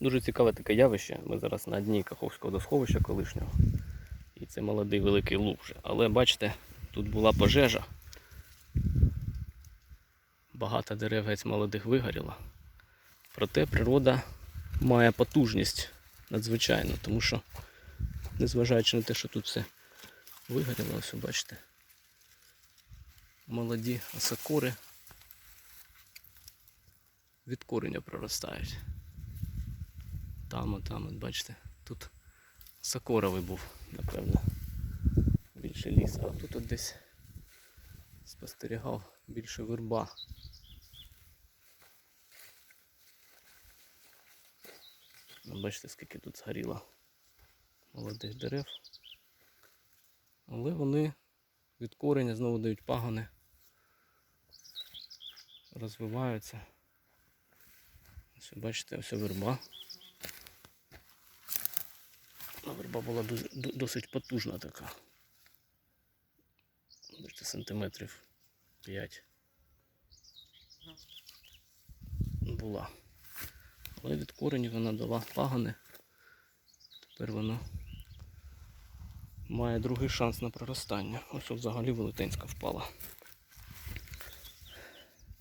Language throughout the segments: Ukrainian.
Дуже цікаве таке явище. Ми зараз на дні Каховського досховища колишнього. І це молодий великий луг вже. Але бачите, тут була пожежа. Багато дерев геть молодих вигоріло. Проте природа має потужність надзвичайно, тому що, незважаючи на те, що тут все вигоріло, ось бачите. Молоді осокори від кореня проростають. Там, от, там, от, бачите, тут сокоровий був, напевно. Більше ліс, а тут от десь спостерігав більше верба. Ну, Бачите, скільки тут згоріло молодих дерев. Але вони від кореня знову дають пагони, розвиваються. Ось бачите, ось верба. А верба була досить потужна така. Бачите, сантиметрів 5. Була. Але від коренів вона дала пагони. Тепер вона має другий шанс на проростання. Ось взагалі велетенська впала.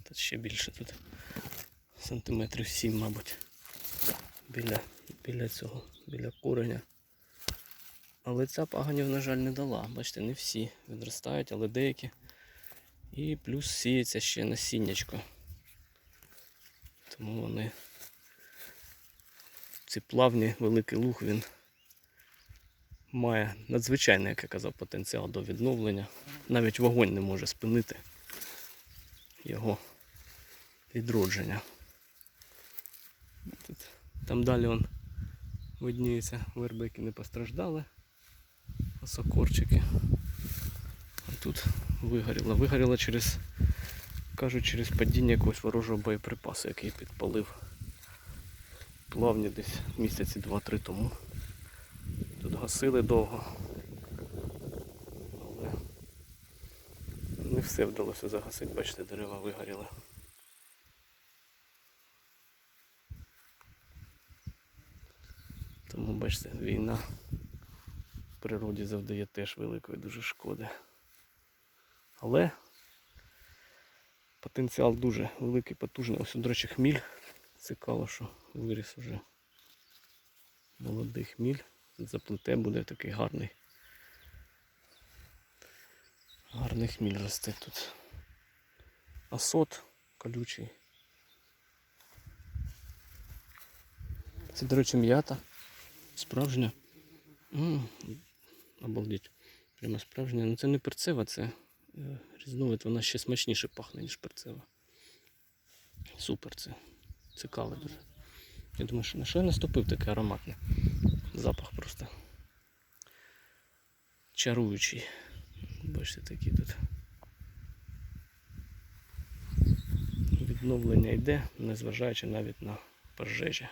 Тут ще більше тут сантиметрів 7, мабуть. Біля, біля цього, біля кореня. Але ця паганів, на жаль, не дала. Бачите, не всі відростають, але деякі. І плюс сіється ще насіннячко. Тому вони. Ці плавні великий луг він має надзвичайний, як я казав, потенціал до відновлення. Навіть вогонь не може спинити його відродження. Тут, там далі он видніються верби, які не постраждали. Осокорчики. А тут вигоріло. Вигоріло через, кажуть, через падіння якогось ворожого боєприпасу, який підпалив плавні десь місяці два-три тому. Тут гасили довго. Але не все вдалося загасити, бачите, дерева вигоріли. Тому бачите, війна природі завдає теж великої дуже шкоди. Але потенціал дуже великий, потужний. Ось, до речі, хміль. Цікаво, що виріс уже молодий хміль. Заплете буде такий гарний. Гарний хміль росте тут. Асот колючий. Це, до речі, м'ята. Справжня. Обалдеть. Прямо справжня. Ну це не перцева, це е, різновид, вона ще смачніше пахне, ніж перцева. Супер це. Цікаво дуже. Я думаю, що на що я наступив такий ароматний. Запах просто чаруючий. Бачите, такі тут. Відновлення йде, незважаючи навіть на пожежі.